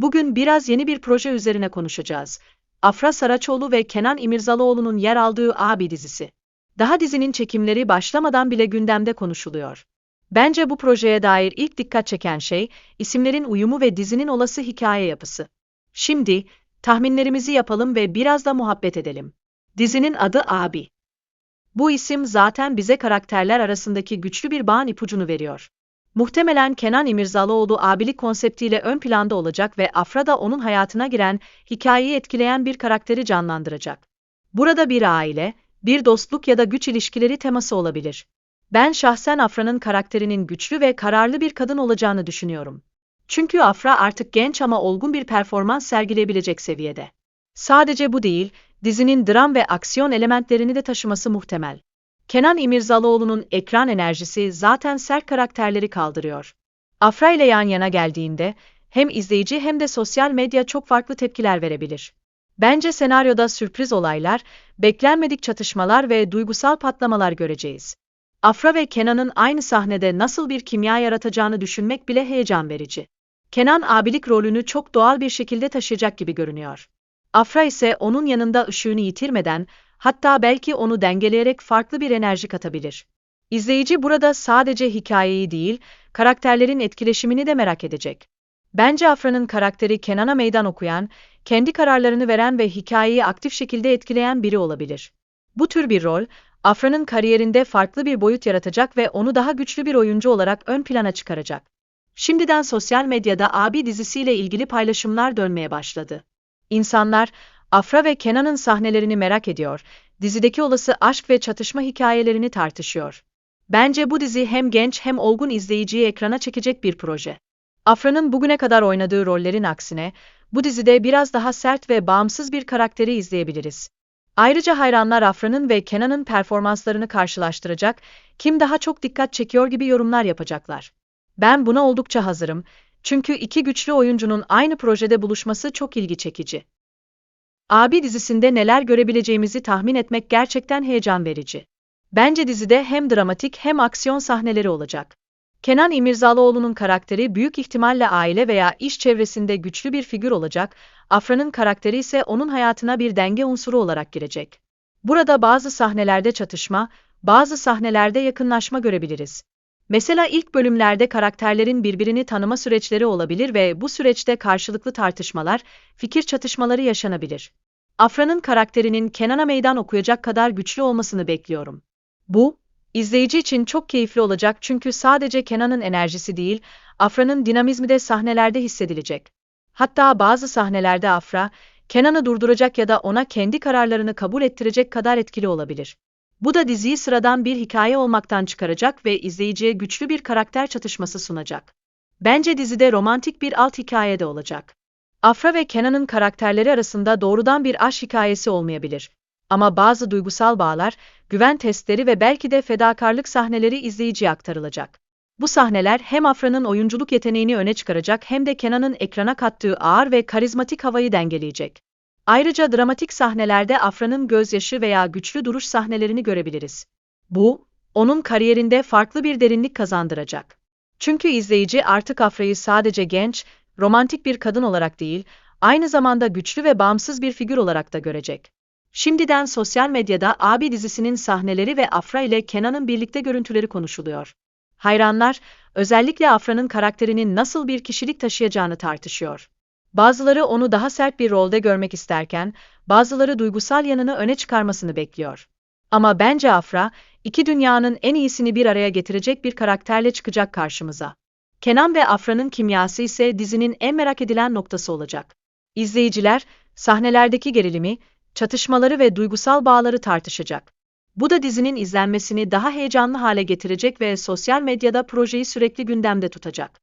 Bugün biraz yeni bir proje üzerine konuşacağız. Afra Saraçoğlu ve Kenan İmirzalıoğlu'nun yer aldığı Abi dizisi. Daha dizinin çekimleri başlamadan bile gündemde konuşuluyor. Bence bu projeye dair ilk dikkat çeken şey, isimlerin uyumu ve dizinin olası hikaye yapısı. Şimdi, tahminlerimizi yapalım ve biraz da muhabbet edelim. Dizinin adı Abi. Bu isim zaten bize karakterler arasındaki güçlü bir bağın ipucunu veriyor. Muhtemelen Kenan İmirzalıoğlu abilik konseptiyle ön planda olacak ve Afra da onun hayatına giren, hikayeyi etkileyen bir karakteri canlandıracak. Burada bir aile, bir dostluk ya da güç ilişkileri teması olabilir. Ben şahsen Afra'nın karakterinin güçlü ve kararlı bir kadın olacağını düşünüyorum. Çünkü Afra artık genç ama olgun bir performans sergileyebilecek seviyede. Sadece bu değil, dizinin dram ve aksiyon elementlerini de taşıması muhtemel. Kenan İmirzalıoğlu'nun ekran enerjisi zaten sert karakterleri kaldırıyor. Afra ile yan yana geldiğinde hem izleyici hem de sosyal medya çok farklı tepkiler verebilir. Bence senaryoda sürpriz olaylar, beklenmedik çatışmalar ve duygusal patlamalar göreceğiz. Afra ve Kenan'ın aynı sahnede nasıl bir kimya yaratacağını düşünmek bile heyecan verici. Kenan abilik rolünü çok doğal bir şekilde taşıyacak gibi görünüyor. Afra ise onun yanında ışığını yitirmeden, hatta belki onu dengeleyerek farklı bir enerji katabilir. İzleyici burada sadece hikayeyi değil, karakterlerin etkileşimini de merak edecek. Bence Afra'nın karakteri Kenan'a meydan okuyan, kendi kararlarını veren ve hikayeyi aktif şekilde etkileyen biri olabilir. Bu tür bir rol, Afra'nın kariyerinde farklı bir boyut yaratacak ve onu daha güçlü bir oyuncu olarak ön plana çıkaracak. Şimdiden sosyal medyada Abi dizisiyle ilgili paylaşımlar dönmeye başladı. İnsanlar, Afra ve Kenan'ın sahnelerini merak ediyor, dizideki olası aşk ve çatışma hikayelerini tartışıyor. Bence bu dizi hem genç hem olgun izleyiciyi ekrana çekecek bir proje. Afra'nın bugüne kadar oynadığı rollerin aksine, bu dizide biraz daha sert ve bağımsız bir karakteri izleyebiliriz. Ayrıca hayranlar Afra'nın ve Kenan'ın performanslarını karşılaştıracak, kim daha çok dikkat çekiyor gibi yorumlar yapacaklar. Ben buna oldukça hazırım, çünkü iki güçlü oyuncunun aynı projede buluşması çok ilgi çekici. Abi dizisinde neler görebileceğimizi tahmin etmek gerçekten heyecan verici. Bence dizide hem dramatik hem aksiyon sahneleri olacak. Kenan İmirzalıoğlu'nun karakteri büyük ihtimalle aile veya iş çevresinde güçlü bir figür olacak, Afra'nın karakteri ise onun hayatına bir denge unsuru olarak girecek. Burada bazı sahnelerde çatışma, bazı sahnelerde yakınlaşma görebiliriz. Mesela ilk bölümlerde karakterlerin birbirini tanıma süreçleri olabilir ve bu süreçte karşılıklı tartışmalar, fikir çatışmaları yaşanabilir. Afra'nın karakterinin Kenan'a meydan okuyacak kadar güçlü olmasını bekliyorum. Bu, izleyici için çok keyifli olacak çünkü sadece Kenan'ın enerjisi değil, Afra'nın dinamizmi de sahnelerde hissedilecek. Hatta bazı sahnelerde Afra, Kenan'ı durduracak ya da ona kendi kararlarını kabul ettirecek kadar etkili olabilir. Bu da diziyi sıradan bir hikaye olmaktan çıkaracak ve izleyiciye güçlü bir karakter çatışması sunacak. Bence dizide romantik bir alt hikaye de olacak. Afra ve Kenan'ın karakterleri arasında doğrudan bir aşk hikayesi olmayabilir. Ama bazı duygusal bağlar, güven testleri ve belki de fedakarlık sahneleri izleyiciye aktarılacak. Bu sahneler hem Afra'nın oyunculuk yeteneğini öne çıkaracak hem de Kenan'ın ekrana kattığı ağır ve karizmatik havayı dengeleyecek. Ayrıca dramatik sahnelerde Afra'nın gözyaşı veya güçlü duruş sahnelerini görebiliriz. Bu, onun kariyerinde farklı bir derinlik kazandıracak. Çünkü izleyici artık Afra'yı sadece genç, romantik bir kadın olarak değil, aynı zamanda güçlü ve bağımsız bir figür olarak da görecek. Şimdiden sosyal medyada Abi dizisinin sahneleri ve Afra ile Kenan'ın birlikte görüntüleri konuşuluyor. Hayranlar, özellikle Afra'nın karakterinin nasıl bir kişilik taşıyacağını tartışıyor. Bazıları onu daha sert bir rolde görmek isterken, bazıları duygusal yanını öne çıkarmasını bekliyor. Ama bence Afra, iki dünyanın en iyisini bir araya getirecek bir karakterle çıkacak karşımıza. Kenan ve Afra'nın kimyası ise dizinin en merak edilen noktası olacak. İzleyiciler, sahnelerdeki gerilimi, çatışmaları ve duygusal bağları tartışacak. Bu da dizinin izlenmesini daha heyecanlı hale getirecek ve sosyal medyada projeyi sürekli gündemde tutacak.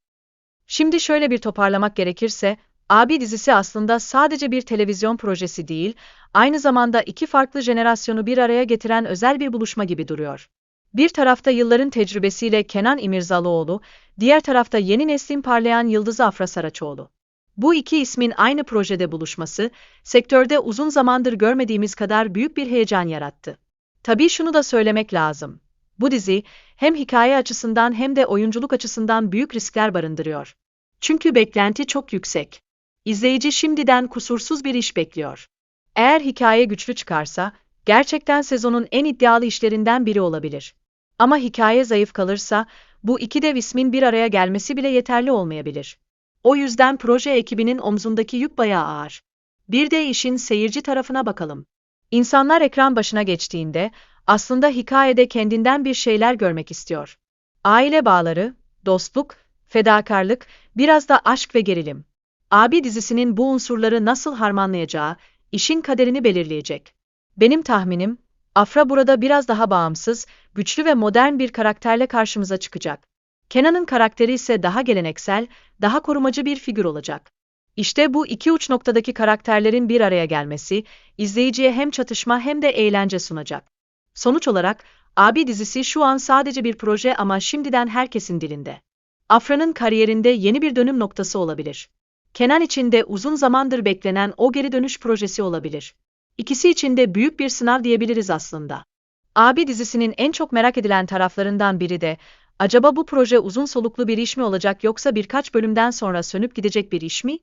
Şimdi şöyle bir toparlamak gerekirse, Abi dizisi aslında sadece bir televizyon projesi değil, aynı zamanda iki farklı jenerasyonu bir araya getiren özel bir buluşma gibi duruyor. Bir tarafta yılların tecrübesiyle Kenan İmirzalıoğlu, diğer tarafta yeni neslin parlayan yıldızı Afra Saraçoğlu. Bu iki ismin aynı projede buluşması, sektörde uzun zamandır görmediğimiz kadar büyük bir heyecan yarattı. Tabii şunu da söylemek lazım. Bu dizi, hem hikaye açısından hem de oyunculuk açısından büyük riskler barındırıyor. Çünkü beklenti çok yüksek. İzleyici şimdiden kusursuz bir iş bekliyor. Eğer hikaye güçlü çıkarsa, gerçekten sezonun en iddialı işlerinden biri olabilir. Ama hikaye zayıf kalırsa, bu iki dev ismin bir araya gelmesi bile yeterli olmayabilir. O yüzden proje ekibinin omzundaki yük bayağı ağır. Bir de işin seyirci tarafına bakalım. İnsanlar ekran başına geçtiğinde, aslında hikayede kendinden bir şeyler görmek istiyor. Aile bağları, dostluk, fedakarlık, biraz da aşk ve gerilim. Abi dizisinin bu unsurları nasıl harmanlayacağı, işin kaderini belirleyecek. Benim tahminim, Afra burada biraz daha bağımsız, güçlü ve modern bir karakterle karşımıza çıkacak. Kenan'ın karakteri ise daha geleneksel, daha korumacı bir figür olacak. İşte bu iki uç noktadaki karakterlerin bir araya gelmesi, izleyiciye hem çatışma hem de eğlence sunacak. Sonuç olarak, Abi dizisi şu an sadece bir proje ama şimdiden herkesin dilinde. Afra'nın kariyerinde yeni bir dönüm noktası olabilir. Kenan için de uzun zamandır beklenen o geri dönüş projesi olabilir. İkisi için de büyük bir sınav diyebiliriz aslında. Abi dizisinin en çok merak edilen taraflarından biri de, acaba bu proje uzun soluklu bir iş mi olacak yoksa birkaç bölümden sonra sönüp gidecek bir iş mi?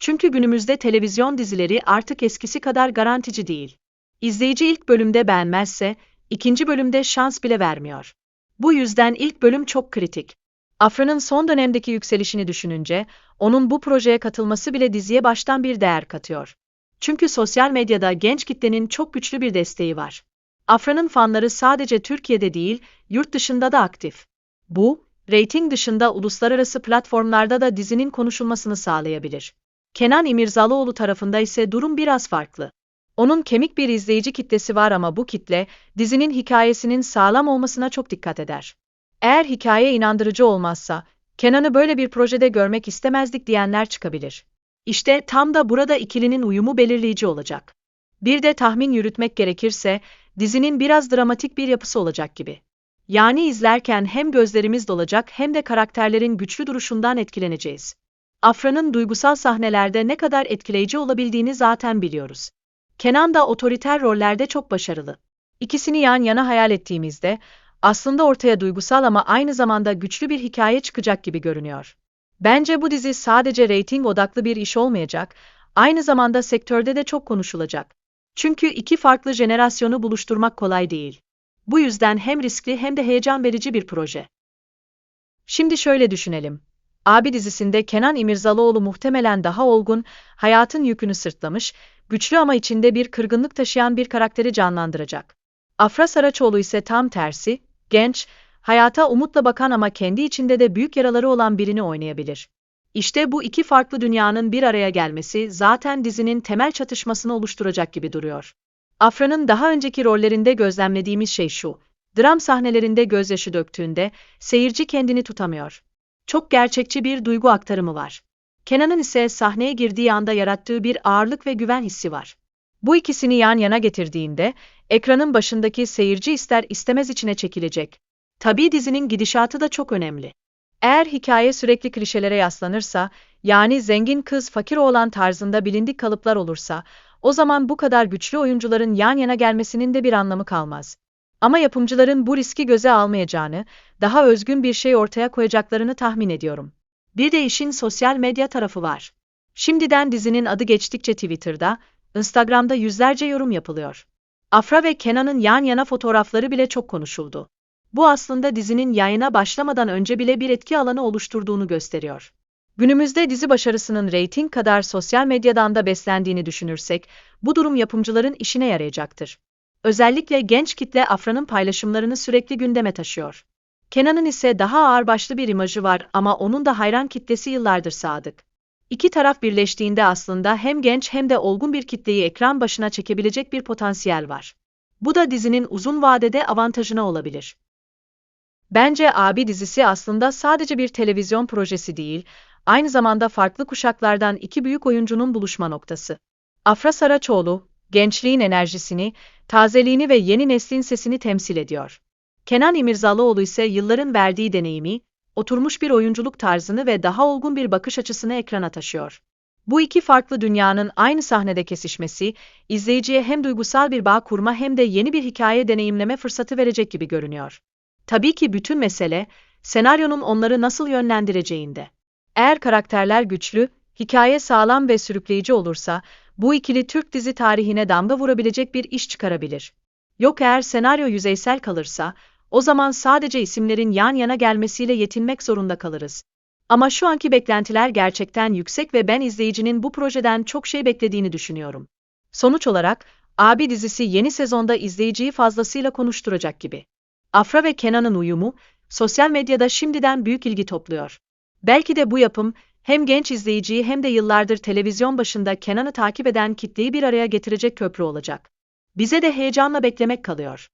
Çünkü günümüzde televizyon dizileri artık eskisi kadar garantici değil. İzleyici ilk bölümde beğenmezse, ikinci bölümde şans bile vermiyor. Bu yüzden ilk bölüm çok kritik. Afra'nın son dönemdeki yükselişini düşününce, onun bu projeye katılması bile diziye baştan bir değer katıyor. Çünkü sosyal medyada genç kitlenin çok güçlü bir desteği var. Afra'nın fanları sadece Türkiye'de değil, yurt dışında da aktif. Bu, reyting dışında uluslararası platformlarda da dizinin konuşulmasını sağlayabilir. Kenan İmirzalıoğlu tarafında ise durum biraz farklı. Onun kemik bir izleyici kitlesi var ama bu kitle, dizinin hikayesinin sağlam olmasına çok dikkat eder. Eğer hikaye inandırıcı olmazsa, Kenan'ı böyle bir projede görmek istemezdik diyenler çıkabilir. İşte tam da burada ikilinin uyumu belirleyici olacak. Bir de tahmin yürütmek gerekirse, dizinin biraz dramatik bir yapısı olacak gibi. Yani izlerken hem gözlerimiz dolacak hem de karakterlerin güçlü duruşundan etkileneceğiz. Afra'nın duygusal sahnelerde ne kadar etkileyici olabildiğini zaten biliyoruz. Kenan da otoriter rollerde çok başarılı. İkisini yan yana hayal ettiğimizde, aslında ortaya duygusal ama aynı zamanda güçlü bir hikaye çıkacak gibi görünüyor. Bence bu dizi sadece reyting odaklı bir iş olmayacak, aynı zamanda sektörde de çok konuşulacak. Çünkü iki farklı jenerasyonu buluşturmak kolay değil. Bu yüzden hem riskli hem de heyecan verici bir proje. Şimdi şöyle düşünelim. Abi dizisinde Kenan İmirzalıoğlu muhtemelen daha olgun, hayatın yükünü sırtlamış, güçlü ama içinde bir kırgınlık taşıyan bir karakteri canlandıracak. Afra Saraçoğlu ise tam tersi, genç, hayata umutla bakan ama kendi içinde de büyük yaraları olan birini oynayabilir. İşte bu iki farklı dünyanın bir araya gelmesi zaten dizinin temel çatışmasını oluşturacak gibi duruyor. Afra'nın daha önceki rollerinde gözlemlediğimiz şey şu, dram sahnelerinde gözyaşı döktüğünde seyirci kendini tutamıyor. Çok gerçekçi bir duygu aktarımı var. Kenan'ın ise sahneye girdiği anda yarattığı bir ağırlık ve güven hissi var. Bu ikisini yan yana getirdiğinde, ekranın başındaki seyirci ister istemez içine çekilecek. Tabii dizinin gidişatı da çok önemli. Eğer hikaye sürekli klişelere yaslanırsa, yani zengin kız fakir oğlan tarzında bilindik kalıplar olursa, o zaman bu kadar güçlü oyuncuların yan yana gelmesinin de bir anlamı kalmaz. Ama yapımcıların bu riski göze almayacağını, daha özgün bir şey ortaya koyacaklarını tahmin ediyorum. Bir de işin sosyal medya tarafı var. Şimdiden dizinin adı geçtikçe Twitter'da, Instagram'da yüzlerce yorum yapılıyor. Afra ve Kenan'ın yan yana fotoğrafları bile çok konuşuldu. Bu aslında dizinin yayına başlamadan önce bile bir etki alanı oluşturduğunu gösteriyor. Günümüzde dizi başarısının reyting kadar sosyal medyadan da beslendiğini düşünürsek, bu durum yapımcıların işine yarayacaktır. Özellikle genç kitle Afra'nın paylaşımlarını sürekli gündeme taşıyor. Kenan'ın ise daha ağırbaşlı bir imajı var ama onun da hayran kitlesi yıllardır sadık. İki taraf birleştiğinde aslında hem genç hem de olgun bir kitleyi ekran başına çekebilecek bir potansiyel var. Bu da dizinin uzun vadede avantajına olabilir. Bence Abi dizisi aslında sadece bir televizyon projesi değil, aynı zamanda farklı kuşaklardan iki büyük oyuncunun buluşma noktası. Afra Saraçoğlu, gençliğin enerjisini, tazeliğini ve yeni neslin sesini temsil ediyor. Kenan İmirzalıoğlu ise yılların verdiği deneyimi, oturmuş bir oyunculuk tarzını ve daha olgun bir bakış açısını ekrana taşıyor. Bu iki farklı dünyanın aynı sahnede kesişmesi, izleyiciye hem duygusal bir bağ kurma hem de yeni bir hikaye deneyimleme fırsatı verecek gibi görünüyor. Tabii ki bütün mesele, senaryonun onları nasıl yönlendireceğinde. Eğer karakterler güçlü, Hikaye sağlam ve sürükleyici olursa, bu ikili Türk dizi tarihine damga vurabilecek bir iş çıkarabilir. Yok eğer senaryo yüzeysel kalırsa, o zaman sadece isimlerin yan yana gelmesiyle yetinmek zorunda kalırız. Ama şu anki beklentiler gerçekten yüksek ve ben izleyicinin bu projeden çok şey beklediğini düşünüyorum. Sonuç olarak, Abi dizisi yeni sezonda izleyiciyi fazlasıyla konuşturacak gibi. Afra ve Kenan'ın uyumu, sosyal medyada şimdiden büyük ilgi topluyor. Belki de bu yapım, hem genç izleyiciyi hem de yıllardır televizyon başında Kenan'ı takip eden kitleyi bir araya getirecek köprü olacak. Bize de heyecanla beklemek kalıyor.